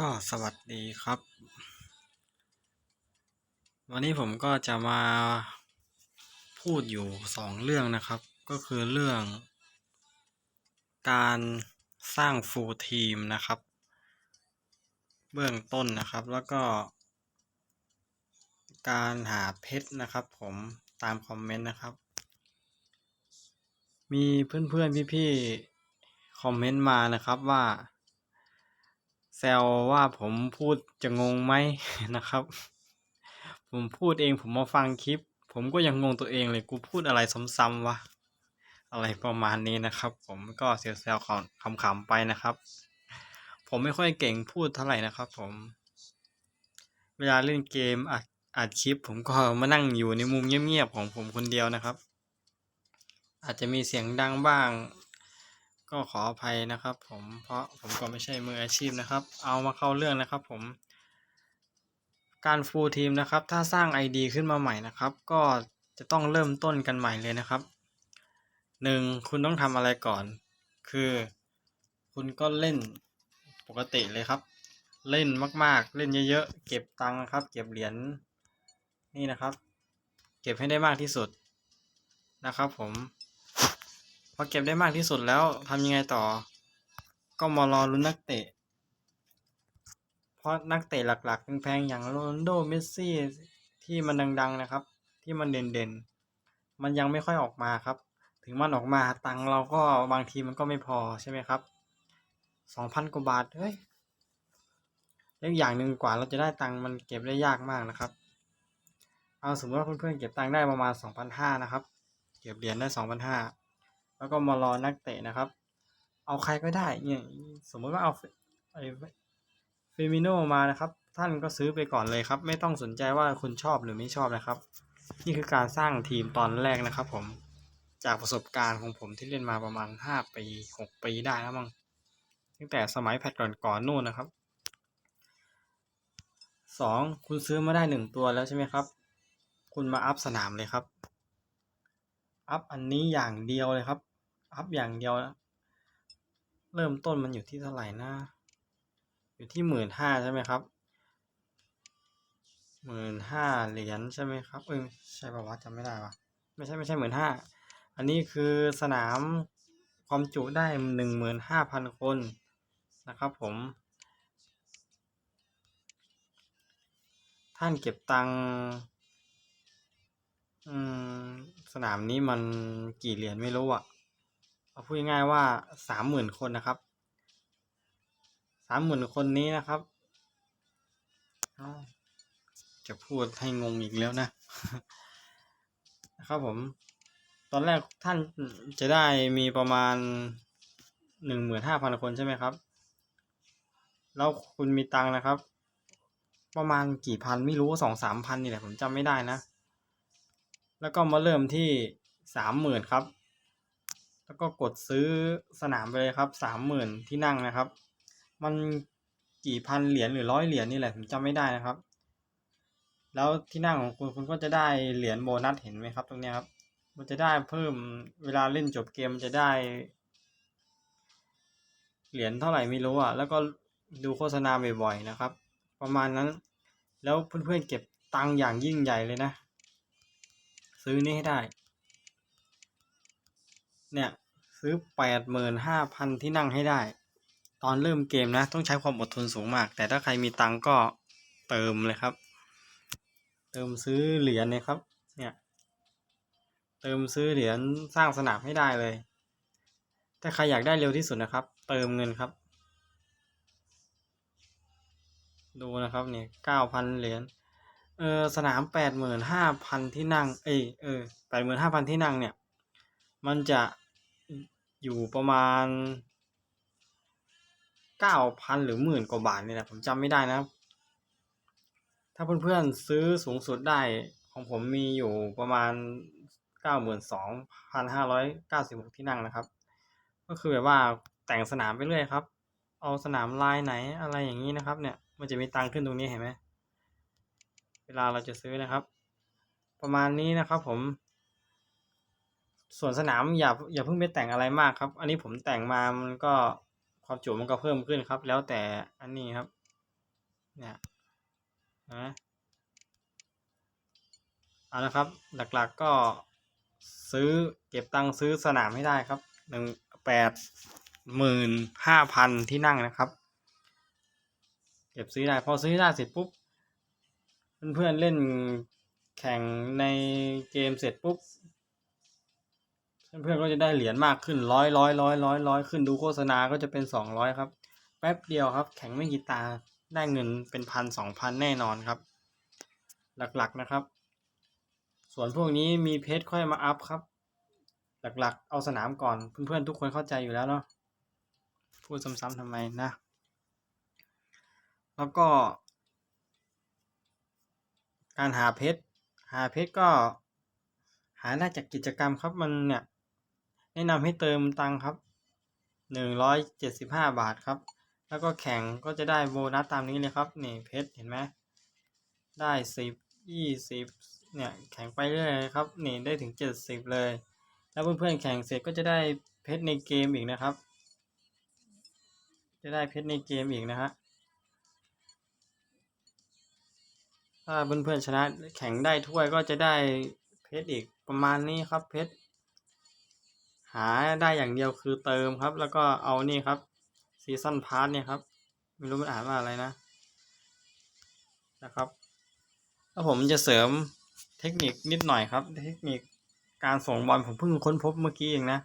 ก็สวัสดีครับ วันนี้ผมก็จะมาพูดอยู่สองเรื่องนะครับ ก็คือเรื่อง การสร้างฟูลทีมนะครับ เบื้องต้นนะครับแล้วก็ การหาเพชรนะครับผมตามคอมเมนต์นะครับ มีเพื่อนๆพี่ๆคอมเมนต์มานะครับว่า แซวว่าผมพูดจะงงไหมนะครับ ผมพูดเองผมมาฟังคลิป ผมก็ยังงงตัวเองเลยกูพูดอะไรซ้ำๆวะอะไรประมาณนี้นะครับ ผมก็เซลๆขำๆไปนะครับ ผมไม่ค่อยเก่งพูดเท่าไหร่นะครับ ผม เวลาเล่นเกมอัดอัดคลิป ผมก็มานั่งอยู่ในมุมเงียบๆของผมคนเดียวนะครับ อาจจะมีเสียงดังบ้าง ก็ขออภัยนะครับ ผมเพราะผมก็ไม่ใช่มืออาชีพนะครับ เอามาเข้าเรื่องนะครับ ผม การฟูลทีมนะครับ ถ้าสร้าง ID ขึ้นมาใหม่นะครับ ก็จะต้องเริ่มต้นกันใหม่เลยนะครับหนึ่งคุณต้องทำอะไรก่อน คือ คุณก็เล่นปกติเลยครับ เล่นมากๆ เล่นเยอะๆ เก็บตังค์ครับ เก็บเหรียญนี่นะครับ เก็บให้ได้มากที่สุดนะครับ ผม พอเก็บได้มากที่สุดแล้วทำยังไงต่อ ก็มารอลุ้นนักเตะ เพราะนักเตะหลักๆแพงๆอย่างโรนโดเมสซี่ที่มันดังๆนะครับ ที่มันเด่นๆ มันยังไม่ค่อยออกมาครับ ถึงมันออกมาตังเราก็บางทีมันก็ไม่พอใช่ไหมครับสองพันกว่าบาทเฮ้ยเล็กอย่างหนึ่งกว่าเราจะได้ตังมันเก็บได้ยากมากนะครับ เอาสมมติว่าเพื่อนๆเก็บตังได้ประมาณสองพันห้านะครับ เก็บเหรียญได้สองพันห้า แล้วก็มารอนักเตะนะครับ เอาใครก็ได้เนี่ยสมมติว่าเอาไอเฟมิโนมานะครับ ท่านก็ซื้อไปก่อนเลยครับ ไม่ต้องสนใจว่าคุณชอบหรือไม่ชอบนะครับ นี่คือการสร้างทีมตอนแรกนะครับ ผมจากประสบการณ์ของผมที่เล่นมาประมาณห้าปีหกปีได้แล้วมั้งตั้งแต่สมัยแพทก่อนๆนู่นนะครับสองคุณซื้อมาได้หนึ่งตัวแล้วใช่ไหมครับ คุณมาอัพสนามเลยครับ อัพอันนี้อย่างเดียวเลยครับ อัพอย่างเดียวนะเริ่มต้นมันอยู่ที่เท่าไหร่นะ อยู่ที่หมื่นห้าใช่ไหมครับหมื่นห้าเหรียญใช่ไหมครับ เออใช่ป่าวะจำไม่ได้วะไม่ใช่ไม่ใช่หมื่นห้าอันนี้คือสนามความจุได้หนึ่งหมื่นห้าพันคนนะครับผม ท่านเก็บตังค์สนามนี้มันกี่เหรียญไม่รู้อะ เอาพูดง่ายๆว่าสามหมื่นคนนะครับสามหมื่นคนนี้นะครับจะพูดให้งงอีกแล้วนะนะครับผม ตอนแรกท่านจะได้มีประมาณหนึ่งหมื่นห้าพันคนใช่ไหมครับ แล้วคุณมีตังค์นะครับ ประมาณกี่พันไม่รู้สองสามพันนี่แหละผมจำไม่ได้นะ แล้วก็มาเริ่มที่สามหมื่นครับ แล้วก็กดซื้อสนามไปเลยครับสามหมื่นที่นั่งนะครับ มันกี่พันเหรียญหรือร้อยเหรียญนี่แหละผมจำไม่ได้นะครับ แล้วที่นั่งของคุณคุณก็จะได้เหรียญโบนัสเห็นไหมครับ ตรงนี้ครับ มันจะได้เพิ่มเวลาเล่นจบเกมจะได้ เหรียญเท่าไหร่ไม่รู้อะแล้วก็ดูโฆษณาบ่อยๆนะครับ ประมาณนั้น แล้วเพื่อนๆเก็บตังค์อย่างยิ่งใหญ่เลยนะ ซื้อนี่ให้ได้ เนี่ย ซื้อแปดหมื่นห้าพันที่นั่งให้ได้ ตอนเริ่มเกมนะ ต้องใช้ความอดทนสูงมาก แต่ถ้าใครมีตังก็เติมเลยครับ เติมซื้อเหรียญเลยครับ เนี่ย เติมซื้อเหรียญสร้างสนามให้ได้เลย ถ้าใครอยากได้เร็วที่สุดนะครับ เติมเงินครับ ดูนะครับเนี่ยเก้าพันเหรียญ เออสนามแปดหมื่นห้าพันที่นั่ง เอยเออแปดหมื่นห้าพันที่นั่งเนี่ย มันจะ อยู่ประมาณเก้าพันหรือหมื่นกว่าบาทนี่แหละผมจำไม่ได้นะครับ ถ้าเพื่อนๆซื้อสูงสุดได้ของผมมีอยู่ประมาณเก้าหมื่นสองพันห้าร้อยเก้าสิบหกที่นั่งนะครับ ก็คือแบบว่าแต่งสนามไปเรื่อยครับ เอาสนามลายไหนอะไรอย่างนี้นะครับ เนี่ย มันจะมีตังค์ขึ้นตรงนี้เห็นไหมเวลาเราจะซื้อนะครับ ประมาณนี้นะครับผม ส่วนสนามอย่าอย่าเพิ่งไปแต่งอะไรมากครับ อันนี้ผมแต่งมามันก็ความจุมันก็เพิ่มขึ้นครับ แล้วแต่อันนี้ครับ เนี่ยนะเอาละครับ หลักๆก็ซื้อเก็บตังค์ซื้อสนามให้ได้ครับหนึ่งแปดหมื่นห้าพันที่นั่งนะครับ เก็บซื้อได้พอซื้อได้เสร็จปุ๊บเพื่อนๆเล่นแข่งในเกมเสร็จปุ๊บ เพื่อนๆก็จะได้เหรียญมากขึ้นร้อยร้อยร้อยร้อยร้อยขึ้นดูโฆษณาก็จะเป็นสองร้อยครับ แป๊บเดียวครับ แข่งไม่กี่ตาได้เงินเป็นพันสองพันแน่นอนครับ หลักๆนะครับ ส่วนพวกนี้มีเพจค่อยมาอัพครับ หลักๆ เอาสนามก่อนเพื่อนๆทุกคนเข้าใจอยู่แล้วเนาะพูดซ้ำๆทำไมนะ แล้วก็ การหาเพชรหาเพชรก็หาได้จากกิจกรรมครับมันเนี่ย แนะนำให้เติมตังครับหนึ่งร้อยเจ็ดสิบห้าบาทครับ แล้วก็แข่งก็จะได้โบนัสตามนี้เลยครับนี่เพชรเห็นไหมได้สิบยี่สิบเนี่ยแข่งไปเรื่อยครับนี่ได้ถึงเจ็ดสิบเลย แล้วเพื่อนๆแข่งเสร็จก็จะได้เพชรในเกมอีกนะครับ จะได้เพชรในเกมอีกนะฮะถ้าเพื่อนๆชนะแข่งได้ถ้วยก็จะได้เพชรอีกประมาณนี้ครับเพชร หาได้อย่างเดียวคือเติมครับ แล้วก็เอานี่ครับซีซันพาร์ทเนี่ยครับ ไม่รู้มันอ่านว่าอะไรนะ นะครับ แล้วผมจะเสริมเทคนิคนิดหน่อยครับ เทคนิคการส่งบอลผมเพิ่งค้นพบเมื่อกี้เองนะ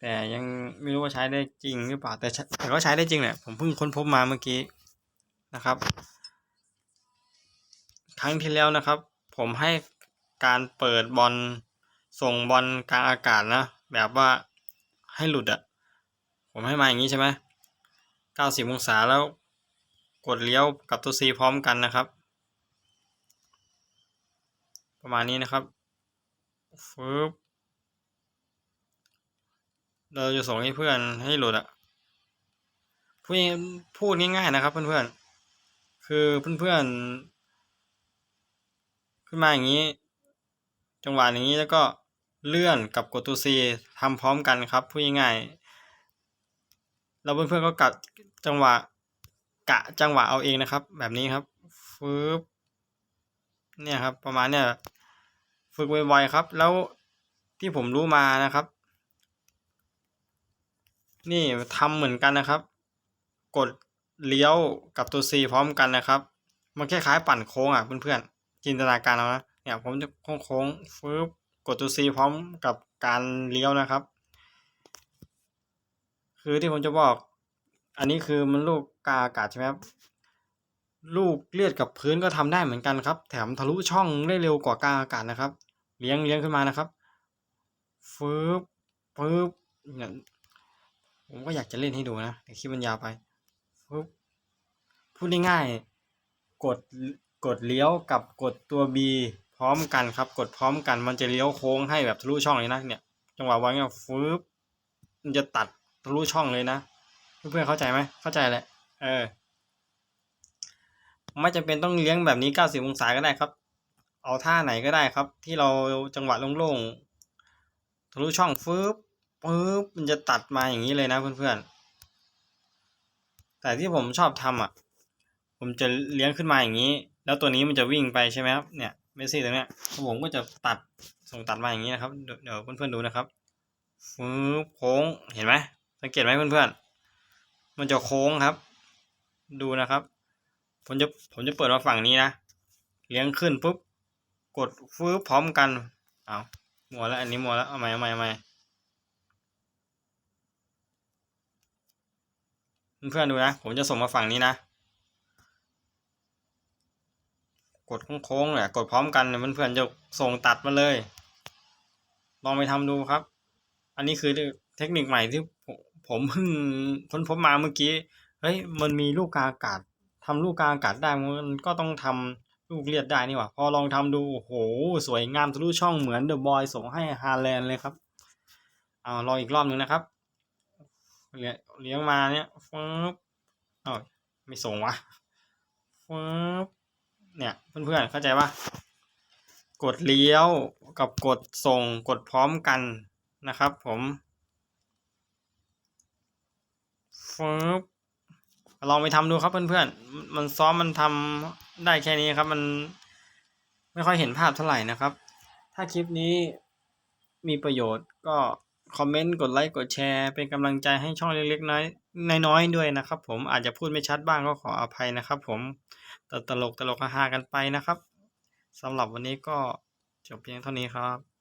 แต่ยังไม่รู้ว่าใช้ได้จริงหรือเปล่า แต่แต่ก็ใช้ได้จริงแหละผมเพิ่งค้นพบมาเมื่อกี้นะครับ ครั้งที่แล้วนะครับ ผมให้การเปิดบอลส่งบอลกลางอากาศนะแบบว่าให้หลุดอะผมให้มาอย่างนี้ใช่ไหมเก้าสิบองศาแล้วกดเลี้ยวกับตัว C พร้อมกันนะครับ ประมาณนี้นะครับฟึบเราจะส่งให้เพื่อนให้หลุดอะพูดพูดง่ายๆนะครับเพื่อนๆ คือเพื่อนๆ ขึ้นมาอย่างนี้ จังหวะอย่างนี้แล้วก็ เลื่อนกับกดตัว C ทำพร้อมกันครับพูดง่ายๆแล้วเพื่อนๆก็กัดจังหวะกะจังหวะเอาเองนะครับ แบบนี้ครับฟึบเนี่ยครับ ประมาณเนี่ยฝึกไวๆครับ แล้วที่ผมรู้มานะครับ นี่ทำเหมือนกันนะครับ กดเลี้ยวกับตัว C พร้อมกันนะครับ มันคล้ายๆปั่นโค้งอะเพื่อนๆจินตนาการเอานะเนี่ยผมจะโค้งๆฟึบ กดตัว C พร้อมกับการเลี้ยวนะครับ คือที่ผมจะบอก อันนี้คือมันลูกกาอากาศใช่ไหมครับลูกเลียดกับพื้นก็ทำได้เหมือนกันครับ แถมทะลุช่องได้เร็วกว่ากาอากาศนะครับ เลี้ยงเลี้ยงขึ้นมานะครับฟืบฟืบเนี่ยผมก็อยากจะเล่นให้ดูนะแต่คลิปมันยาวไปฟืบพูดง่ายๆกดกดเลี้ยวกับกดตัว B พร้อมกันครับ กดพร้อมกันมันจะเลี้ยวโค้งให้แบบทะลุช่องเลยนะเนี่ย จังหวะวางเนี่ยฟืบมันจะตัดทะลุช่องเลยนะเพื่อนๆเข้าใจไหมเข้าใจแหละเออไม่จำเป็นต้องเลี้ยงแบบนี้เก้าสิบองศาก็ได้ครับ เอาท่าไหนก็ได้ครับ ที่เราจังหวะโล่งๆทะลุช่องฟืบปึ๊บมันจะตัดมาอย่างนี้เลยนะเพื่อนๆ แต่ที่ผมชอบทำอะ ผมจะเลี้ยงขึ้นมาอย่างนี้ แล้วตัวนี้มันจะวิ่งไปใช่ไหมครับเนี่ย เมสซี่ตรงเนี้ยผมก็จะตัดส่งตัดมาอย่างนี้นะครับ เดี๋ยวเพื่อนๆดูนะครับฟืบโค้งเห็นไหมสังเกตไหมเพื่อนๆ มันจะโค้งครับ ดูนะครับ ผมจะผมจะเปิดมาฝั่งนี้นะเลี้ยงขึ้นปุ๊บกดฟื้พร้อมกันเอามัวแล้วอันนี้มัวแล้วเอาใหม่เอาใหม่เอาใหม่เพื่อนๆดูนะ ผมจะส่งมาฝั่งนี้นะ กดโค้งๆเนี่ยกดพร้อมกันเนี่ยเพื่อนๆจะส่งตัดมาเลย ลองไปทำดูครับ อันนี้คือเทคนิคใหม่ที่ผมเพิ่งค้นพบมาเมื่อกี้เฮ้ยมันมีลูกกาอากาศทำลูกกาอากาศได้มันก็ต้องทำลูกเลียดได้นี่หว่าพอลองทำดูโอ้โหสวยงามทะลุช่องเหมือนเดอะบอยส่งให้ฮาแลนด์เลยครับเอาลองอีกรอบหนึ่งนะครับเลี้ยงมาเนี่ยฟึบอ้าไม่ส่งวะฟึบ เนี่ยเพื่อนๆเข้าใจปะกดเลี้ยวกับกดส่งกดพร้อมกันนะครับ ผมฟึบลองไปทำดูครับเพื่อนๆ มันซ้อมมันทำได้แค่นี้ครับ มันไม่ค่อยเห็นภาพเท่าไหร่นะครับ ถ้าคลิปนี้มีประโยชน์ก็คอมเมนต์กดไลค์กดแชร์เป็นกำลังใจให้ช่องเล็กๆน้อยน้อยด้วยนะครับ ผมอาจจะพูดไม่ชัดบ้างก็ขออภัยนะครับ ผม ตลกตลกฮาๆกันไปนะครับสำหรับวันนี้ก็จบเพียงเท่านี้ครับ